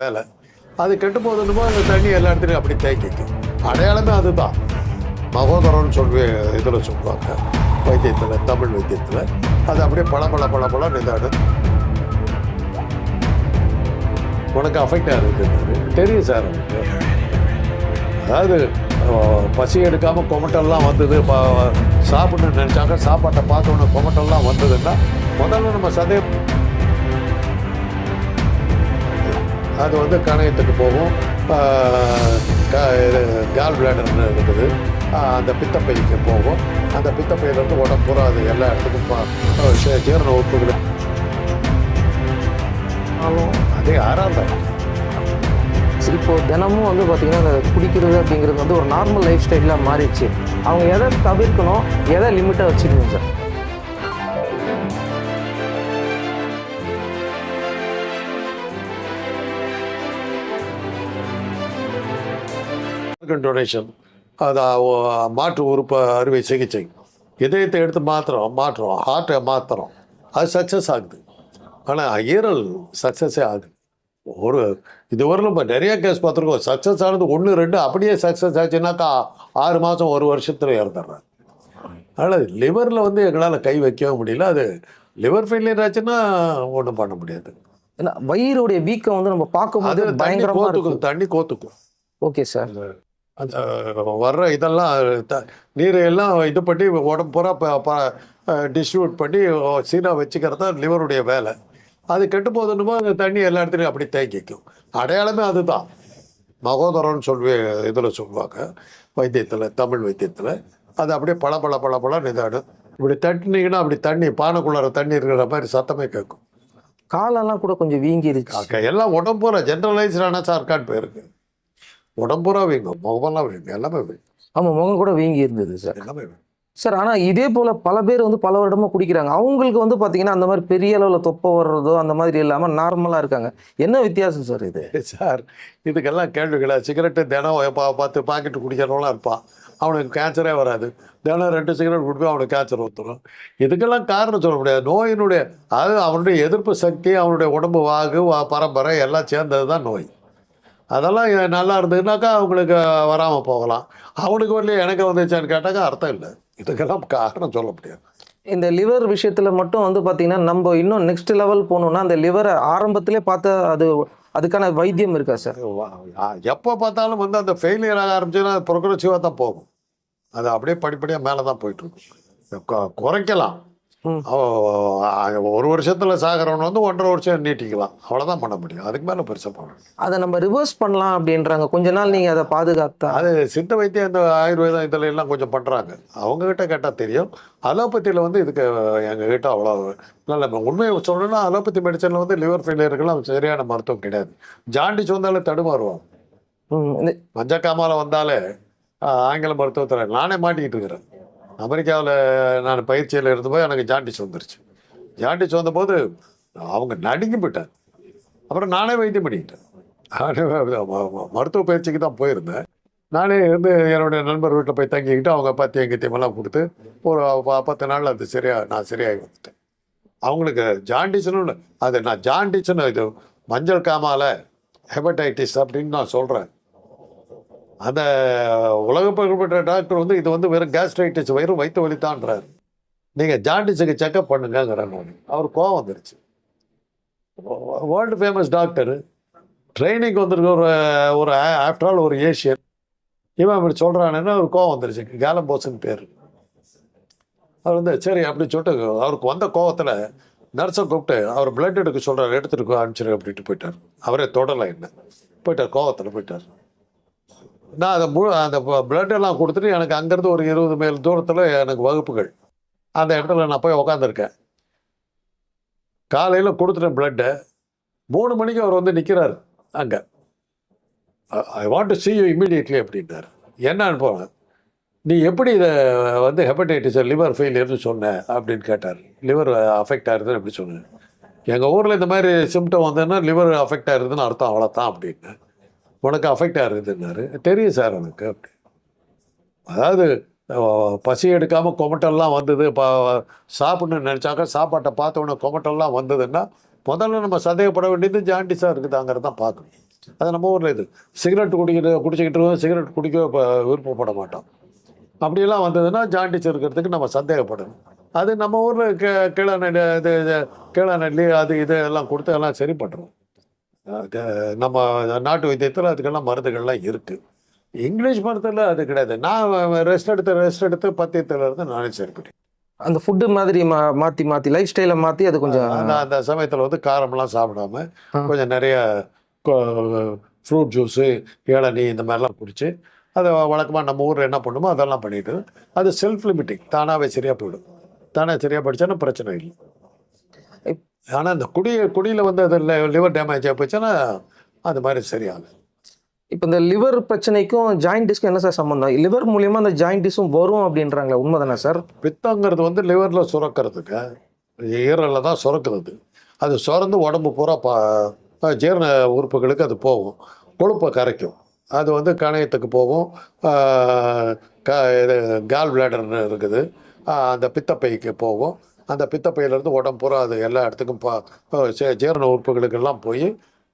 வேலை. அது கெட்டு போகுதுன்னு அந்த தண்ணி எல்லா இடத்துலையும் அப்படி தேங்கிக்கு அடையாளமே அதுதான். மகோதரம்னு சொல்லி இதில் சொல்லுவாங்க வைத்தியத்தில் தமிழ் வைத்தியத்தில். அது அப்படியே பல பல பல பல நிதாடு உனக்கு அஃபெக்ட் ஆகுதுன்னாரு தெரியும் சார் அதாவது பசி எடுக்காமல் கொமட்டெல்லாம் வந்தது சாப்பிடணும்னு நினச்சாங்க சாப்பாட்டை பார்த்தோன்னே கொமட்டெல்லாம் வந்ததுன்னா முதல்ல நம்ம சதய அது வந்து கணையத்துக்கு போகும். கால் பிளாடர்னு இருக்குது. அந்த பித்தப்பைக்கு போகும். அந்த பித்தப்பையிலேருந்து உடம்பு பூரா அது எல்லா இடத்துக்கும் பா- ஜீரண உறுப்புகள் அதே யாராக இப்போது இப்போ தினமும் வந்து பார்த்தீங்கன்னா அந்த குடிக்கிறது அப்படிங்கிறது வந்து ஒரு நார்மல் லைஃப் ஸ்டைலாக மாறிடுச்சு. அவங்க எதை தவிர்க்கணும்? எதை லிமிட்டாக வச்சுக்கணும் சார் ஆர்கன் டொனேஷன் அது மாற்று உறுப்பு அறுவை சிகிச்சை. இதயத்தை எடுத்து மாத்திரம் மாற்றுறோம் ஹார்ட்டை மாத்துறோம் அது சக்ஸஸ் ஆகுது. ஆனால் ஈரல் சக்ஸஸே ஆகுது. ஒரு இதுவரையிலும் இப்போ நிறைய கேஸ் பார்த்துருக்கோம். சக்ஸஸ் ஆனது ஒன்று ரெண்டு அப்படியே சக்ஸஸ் ஆச்சுன்னாக்கா ஆறு மாதம் ஒரு வருஷத்தில் இறந்துடுறாங்க. அதனால் லிவரில் வந்து எங்களால் கை வைக்கவே முடியல. அது லிவர் ஃபெயிலியர் ஆச்சுன்னா ஒன்றும் பண்ண முடியாது. ஏன்னா வயிறுடைய வீக்கம் வந்து நம்ம அது பார்க்கும்போது தண்ணி பயங்கரமாக கோத்துக்கும் தண்ணி கோத்துக்கும். ஓகே சார் அந்த வர்ற இதெல்லாம் த- நீரை எல்லாம் இது பண்ணி உடம்பு பூரா டிஸ்ட்ரிபியூட் பண்ணி சீனாக வச்சுக்கிறது தான் லிவருடைய வேலை. அது கெட்டு போதுன்னுமோ அந்த தண்ணி எல்லா இடத்துலையும் அப்படி தேங்கிக்கும் அடையாளமே அதுதான். மகோதரம்னு சொல்லி இதில் சொல்லுவாங்க வைத்தியத்தில் தமிழ் வைத்தியத்தில். அது அப்படியே பல பல பல பல இதாடும் இப்படி தட்டினீங்கன்னா அப்படி தண்ணி பானைக்குள்ளார தண்ணி இருக்கிற மாதிரி சத்தமே கேட்கும். காலெல்லாம் கூட கொஞ்சம் வீங்கிருச்சு. காக்கா எல்லாம் உடம்பு ஜென்ரலைஸ்டான சார்கான் போயிருக்கு. உடம்பு பூரா வீங்கும் முகமெல்லாம் வீங்கும் எல்லாமே வீங்கும். ஆமாம் முகம் கூட வீங்கி இருந்தது சார் எல்லாமே வீங்கும். சார் ஆனால் இதே போல் பல பேர் வந்து பல வருடமா குடிக்கிறாங்க. அவங்களுக்கு வந்து பார்த்தீங்கன்னா அந்த மாதிரி பெரிய அளவில் தொப்பை வர்றதோ அந்த மாதிரி இல்லாமல் நார்மலாக இருக்காங்க. என்ன வித்தியாசம் சார் இது? சார் இதுக்கெல்லாம் கேள்விகளா? சிகரெட்டு தினம் பா- பத்து பாக்கெட்டு குடிக்கிறவங்களாம் இருப்பான். அவனுக்கு கேன்சரே வராது. தினம் ரெண்டு சிகரெட் குடிப்போம் அவனுக்கு கேன்சர் வந்துடும் இதுக்கெல்லாம் காரணம் சொல்ல முடியாது. நோயினுடைய அது அவனுடைய எதிர்ப்பு சக்தி அவனுடைய உடம்பு வாகு பரம்பரை எல்லாம் சேர்ந்தது தான் நோய். அதெல்லாம் நல்லா இருந்ததுனாக்கா அவங்களுக்கு வராமல் போகலாம். அவனுக்கு வரலையே எனக்கு வந்துச்சான்னு கேட்டாக்கா அர்த்தம் இல்லை. இதுக்கெல்லாம் காரணம் சொல்ல முடியாது. இந்த லிவர் விஷயத்தில் மட்டும் வந்து பார்த்தீங்கன்னா நம்ம இன்னும் நெக்ஸ்ட் லெவல் போகணுன்னா அந்த லிவரை ஆரம்பத்திலே பார்த்து அது அதுக்கான வைத்தியம் இருக்கா சார் எப்போ பார்த்தாலும் வந்து அந்த ஃபெயிலியர் ஆக ஆரம்பிச்சுன்னா அது ப்ரொக்ரெசிவாக தான் போகும். அது அப்படியே படிப்படியாக மேலே தான் போயிட்டு இருக்கும். கொ- குறைக்கலாம். ஒரு வருஷத்தில் சாகிறவன் வந்து ஒன்றரை வருஷம் நீட்டிக்கலாம். அவ்வளோதான் பண்ண முடியும். அதுக்கு மேலே பெருசாக பண்ணணும் அதை நம்ம ரிவர்ஸ் பண்ணலாம் அப்படின்றாங்க. கொஞ்ச நாள் நீங்கள் அதை பாதுகாத்தா? அது சித்த வைத்தியம் இந்த ஆயுர்வேதம் இதில் எல்லாம் கொஞ்சம் பண்ணுறாங்க அவங்கக்கிட்ட கேட்டால் தெரியும். அலோபதியில் வந்து இதுக்கு எங்ககிட்ட அவ்வளோ நல்ல உண்மையை சொல்லணும்னா அலோபதி மெடிசனில் வந்து லிவர் ஃபெயிலியருக்கெல்லாம் சரியான மருத்துவம் கிடையாது. ஜாண்டிஸ் வந்தாலே தடுமாறுவாங்க. ம், இந்த மஞ்சக்காமால வந்தாலே ஆங்கில மருத்துவத்தில் நானே மாட்டிக்கிட்டு இருக்கிறேன். அமெரிக்காவில் நான் பயிற்சியில் இருந்தபோது எனக்கு ஜாண்டிஸ் வந்துருச்சு. ஜாண்டிஸ் வந்தபோது அவங்க நடுங்கி போயிட்டேன் அப்புறம் நானே வைத்தியம் பண்ணிக்கிட்டேன். நானே மருத்துவ பயிற்சிக்கு தான் போயிருந்தேன். நானே வந்து என்னுடைய நண்பர் வீட்டில் போய் தங்கிக்கிட்டு அவங்க பத்தியம் கித்தியமெல்லாம் கொடுத்து ஒரு பத்து நாளில் அது சரியாக நான் சரியாகி வந்துட்டேன். அவங்களுக்கு ஜாண்டிஸ்னு அது நான் ஜாண்டிஸ்னு இது மஞ்சள் காமால ஹெபடைட்டிஸ் அப்படின்னு நான் சொல்கிறேன் அந்த உலக புகழ்பெற்ற டாக்டர் வந்து இது வந்து வெறும் கேஸ்ட்ரைட்டிஸ் வயிறு வயிற்று வலித்தான்றார் நீங்கள் ஜாண்டிஸுக்கு செக்அப் பண்ணுங்கிறாங்க அவர். கோவம் வந்துருச்சு. வேர்ல்டு ஃபேமஸ் டாக்டர் ட்ரைனிங் வந்திருக்க ஒரு ஒரு ஆஃப்டர் ஆல் ஒரு ஏஷியன் இவன் இப்படி சொல்கிறானேன்னு ஒரு கோவம் வந்துருச்சு. கேலம்போஸ்ன்னு பேர். அவர் வந்து சரி அப்படி சொல்லிட்டு அவருக்கு வந்த கோவத்தில் நர்ஸை கூப்பிட்டு அவர் பிளட் எடுக்க சொல்கிறார் எடுத்துட்டு அனுப்பிச்சிரு அப்படின்ட்டு போயிட்டார். அவரே தொடலை என்ன. போயிட்டார் கோவத்தில் போயிட்டார். நான் அதை முழு அந்த பிளட்டெல்லாம் கொடுத்துட்டு எனக்கு அங்கேருந்து ஒரு இருபது மைல் தூரத்தில் எனக்கு வகுப்புகள். அந்த இடத்துல நான் போய் உக்காந்துருக்கேன். காலையில் கொடுத்துட்டேன் பிளட்டை மூணு மணிக்கு அவர் வந்து நிற்கிறாரு அங்கே. I want to see you immediately அப்படின்னாரு. என்னன்னு போனேன் நீ எப்படி இதை வந்து ஹெப்படைட்டிஸ் லிவர் ஃபெயிலியர்னு சொன்ன? அப்படின்னு கேட்டார். லிவர் அஃபெக்ட் ஆயிருதுன்னு எப்படி சொன்னேன் எங்கள் ஊரில் இந்த மாதிரி சிம்டம் வந்ததுன்னா லிவர் அஃபெக்ட் ஆயிருதுன்னு அர்த்தம் அவ்வளோதான் அப்படின்னு. உனக்கு அஃபெக்ட் ஆகுதுன்னாரு. தெரியும் சார் எனக்கு அப்படி. அதாவது பசி எடுக்காமல் கொமட்டெல்லாம் வந்தது. பா சாப்பிட்ணுன்னு நினச்சாக்க சாப்பாட்டை பார்த்த உடனே கொமட்டெல்லாம் வந்ததுன்னா முதல்ல நம்ம சந்தேகப்பட வேண்டியது ஜாண்டிஸாக இருக்குதாங்கிறது தான் பார்க்கணும். அது நம்ம ஊரில் இது. சிகரெட் குடிக்கிட்டு குடிச்சிக்கிட்டு இருக்கோம் சிகரெட் குடிக்க இப்போ விருப்பப்பட மாட்டோம். அப்படியெல்லாம் வந்ததுன்னா ஜாண்டிஸ் இருக்கிறதுக்கு நம்ம சந்தேகப்படணும். அது நம்ம ஊரில் கே கீழ நெல்லி இது கீழ நெல்லி அது இது எல்லாம் கொடுத்து எல்லாம் சரி பண்ணுறோம் நம்ம நாட்டு வைத்தியத்தில் அதுக்கெல்லாம் மருந்துகள்லாம் இருக்குது இங்கிலீஷ் மருந்துல அது கிடையாது. நான் ரெஸ்ட் எடுத்து ரெஸ்ட் எடுத்து பத்தியத்துல இருந்து நானே சரி பண்ணி அந்த ஃபுட்டு மாதிரி மா மாற்றி மாற்றி லைஃப் ஸ்டைலை மாற்றி அது கொஞ்சம் நான் அந்த சமயத்தில் வந்து காரமெல்லாம் சாப்பிடாம. கொஞ்சம் நிறைய ஃப்ரூட் ஜூஸு இளநீ இந்த மாதிரிலாம் குடிச்சு அதை வழக்கமாக நம்ம ஊரில் என்ன பண்ணுமோ அதெல்லாம் பண்ணிட்டு அது செல்ஃப் லிமிட்டிங் தானாகவே சரியாக போயிடும். தானே சரியாக படித்தானா பிரச்சனை இல்லை. ஆனால் இந்த குடி குடியில் வந்து அது லிவர் டேமேஜ் ஆகி போச்சுன்னா அது மாதிரி சரியாகும் இப்போ இந்த லிவர் பிரச்சனைக்கும் ஜாயிண்டிஸ்க்கும் என்ன சார் சம்மந்தம் லிவர் மூலியமா அந்த ஜாயிண்டிஸும் வரும் அப்படின்றாங்களே உண்மைதானே சார்? பித்தங்கிறது வந்து லிவரில் சுரக்கிறதுக்கு. ஈரலில் தான் சுரக்கிறது. அது சுரந்து உடம்பு பூரா பா ஜீரண உறுப்புகளுக்கு அது போகும். கொழுப்பை கரைக்கும். அது வந்து கணையத்துக்கு போகும். க இது கால் பிளாடர்னு இருக்குது. அந்த பித்தப்பைக்கு போகும். அந்த பித்தப்பையிலேருந்து உடம்பு பூரா அது எல்லா இடத்துக்கும் பா ஜீரண உறுப்புகளுக்கெல்லாம் போய்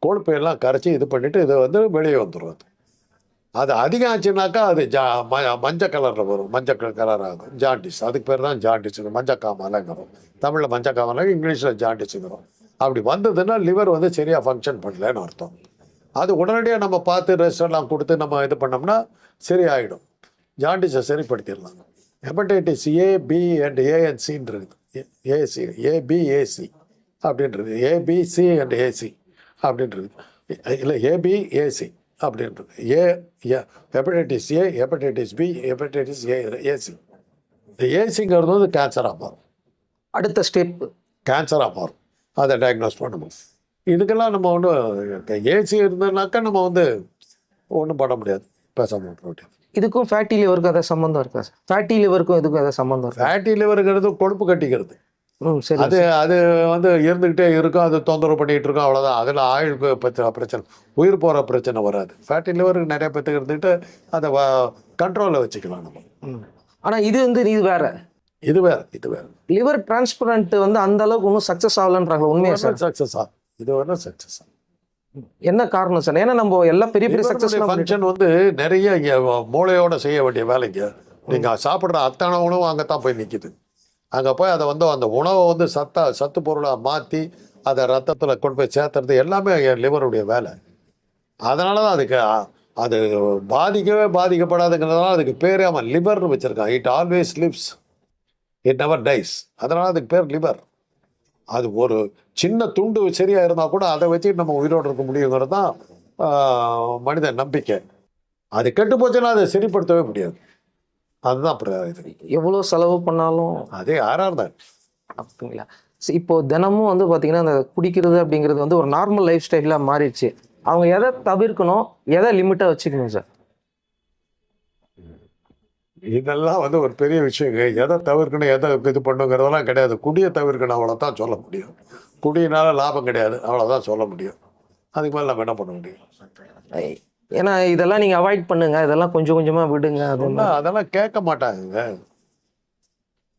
கொழுப்பையெல்லாம் கரைச்சி இது பண்ணிவிட்டு இது வந்து வெளியே வந்துடும் அது அது அதிகம் ஆச்சுனாக்கா அது ஜா ம மஞ்சள் கலரில் வரும். மஞ்சள் கலர் ஆகும் ஜாண்டிஸ். அதுக்கு பேர் தான் ஜாண்டிஸ். மஞ்சள் காமலைங்கிறோம் தமிழில் மஞ்சள் காமலை இங்கிலீஷில் ஜாண்டிஸுங்கிறோம். அப்படி வந்ததுன்னா லிவர் வந்து சரியாக ஃபங்க்ஷன் பண்ணலன்னு அர்த்தம். அது உடனடியாக நம்ம பார்த்து ரெஸ்ட் எல்லாம் கொடுத்து நம்ம இது பண்ணோம்னா சரியாயிடும். ஜாண்டிஸை சரிப்படுத்திடலாம். ஹெப்படைட்டிஸ் ஏ பி அண்ட் ஏஎன்சின்னு இருக்குது. A C A B A C அப்படின்றது. ஏபிசி அண்ட் ஏசி அப்படின்றது. இல்லை ஏபி ஏசி அப்படின்றது. A hepatitis A hepatitis B hepatitis A A C இந்த ஏசிங்கிறது வந்து கேன்சராக மாறும் அடுத்த ஸ்டெப் கேன்சராக மாறும் அதை டயக்னோஸ் பண்ணணும் இதுக்கெல்லாம் நம்ம ஒன்றும் ஏசி இருந்ததுனாக்கா நம்ம வந்து ஒன்றும் பண்ண முடியாது. பேசாமல் வேண்டியது. இதுக்கும் ஃபேட்டி லிவருக்கும் ஏதாவது சம்மந்தம் இருக்கா சார் ஃபேட்டி லிவருக்கும் இதுக்கும் ஏதாவது சம்மந்தம் இருக்கா? ஃபேட்டி லிவருங்கிறது கொழுப்பு கட்டிக்கிறது. ம் சரி அது அது வந்து இருந்துக்கிட்டே இருக்கும் அது தொந்தரவு பண்ணிகிட்டு இருக்கும் அவ்வளோதான் அதில் ஆயுள் பிரச்சனை உயிர் போகிற பிரச்சனை வராது. ஃபேட்டி லிவருக்கு நிறைய பேத்துக்கு இருந்துக்கிட்டு அதை கண்ட்ரோலில் வச்சுக்கலாம் நம்ம. ஆனால் இது வந்து இது வேற. இது வேறு இது வேறு. லிவர் டிரான்ஸ்பிளண்ட் வந்து அந்த அளவுக்கு இன்னும் சக்ஸஸ் ஆகலன்றாங்க உண்மையா சார் சக்ஸஸா இது வேணும் சக்ஸஸா என்ன காரணம் சார்? ஏன்னா நம்ம எல்லாம் பெரிய பெரிய சக்ஸஸ் ஃபங்க்ஷன் வந்து நிறைய மூளையோட செய்ய வேண்டிய வேலைங்க. நீங்கள் சாப்பிட்ற அத்தனை உணவும் அங்கே தான் போய் நிற்கிது அங்கே போய் அதை வந்து அந்த உணவை வந்து சத்தா சத்து பொருளாக மாற்றி அதை ரத்தத்தில் கொண்டு போய் சேர்த்துறது எல்லாமே லிவருடைய வேலை. அதனால தான் அதுக்கு அது பாதிக்கவே பாதிக்கப்படாதுங்கிறதுனால அதுக்கு பேரே அவன் லிவர்னு வச்சுருக்கான். It always lives it never dies அதனால அதுக்கு பேர் லிவர். அது ஒரு சின்ன துண்டு சரியா இருந்தால் கூட அதை வச்சு நம்ம உயிரோடு இருக்க முடியுங்கிறது தான் மனித நம்பிக்கை. அது கெட்டு போச்சுன்னா அதை சரிப்படுத்தவே முடியாது. அதுதான் இது. எவ்வளோ செலவு பண்ணாலும் அதே யாராக இருந்தால் அப்படிங்களா? இப்போ தினமும் வந்து பார்த்தீங்கன்னா அந்த குடிக்கிறது அப்படிங்கிறது வந்து ஒரு நார்மல் லைஃப் ஸ்டைலாக மாறிடுச்சு. அவங்க எதை தவிர்க்கணும் எதை லிமிட்டாக வச்சுக்கணும் சார்? இதெல்லாம் வந்து ஒரு பெரிய விஷயங்க எதை தவிர்க்கணும் எதை இது பண்ணுங்கிறதெல்லாம் கிடையாது. குடியை தவிர்க்கணும் அவ்வளோதான் சொல்ல முடியும். குடியினால லாபம் கிடையாது அவ்வளோதான் சொல்ல முடியும். அதுக்கு மேலே நம்ம என்ன பண்ண முடியும்? ஏன்னா இதெல்லாம் நீங்கள் அவாய்ட் பண்ணுங்க. இதெல்லாம் கொஞ்சம் கொஞ்சமாக விடுங்க. அது சொன்னா அதெல்லாம் கேட்க மாட்டாங்க.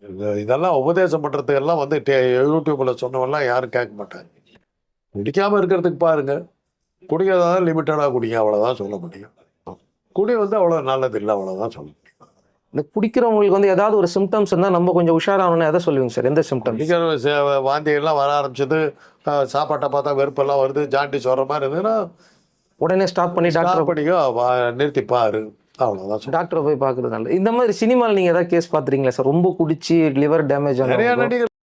இது- இதெல்லாம் உபதேசம் பண்றதுக்கு எல்லாம் வந்து யூடியூப்ல சொன்னவெல்லாம் யாரும் கேட்க மாட்டாங்க. குடிக்காம இருக்கிறதுக்கு பாருங்க. குடிக்கிறதா லிமிட்டடாக குடிங்க அவ்வளோதான் சொல்ல முடியும். குடி வந்து அவ்வளோ நல்லது இல்லை அவ்வளோதான் சொல்ல முடியும். இந்த குடிக்கிறவங்களுக்கு வந்து ஏதாவது ஒரு சிம்டம்ஸ் இருந்தால் நம்ம கொஞ்சம் உஷாராகணும்னு எதை சொல்லுவீங்க சார். எந்த சிம்டம்ஸ் குடிக்கிற சே- வாந்தி எல்லாம் வர ஆரம்பிச்சது சாப்பாட்டை பார்த்தா வெறுப்பெல்லாம் வருது ஜாண்டிஸ் வர மாதிரி இருந்ததுன்னா உடனே ஸ்டாப் பண்ணி டாக்டர் பண்ணிக்கோ நிறுத்தி பாரு. அவ்வளோதான் டாக்டரை போய் பார்க்குறது நல்லது. இந்த மாதிரி சினிமாவில் நீங்கள் ஏதாவது கேஸ் பார்த்துறீங்களா சார்? ரொம்ப குடிச்சு லிவர் டேமேஜ் நிறைய ஆன நடிகர்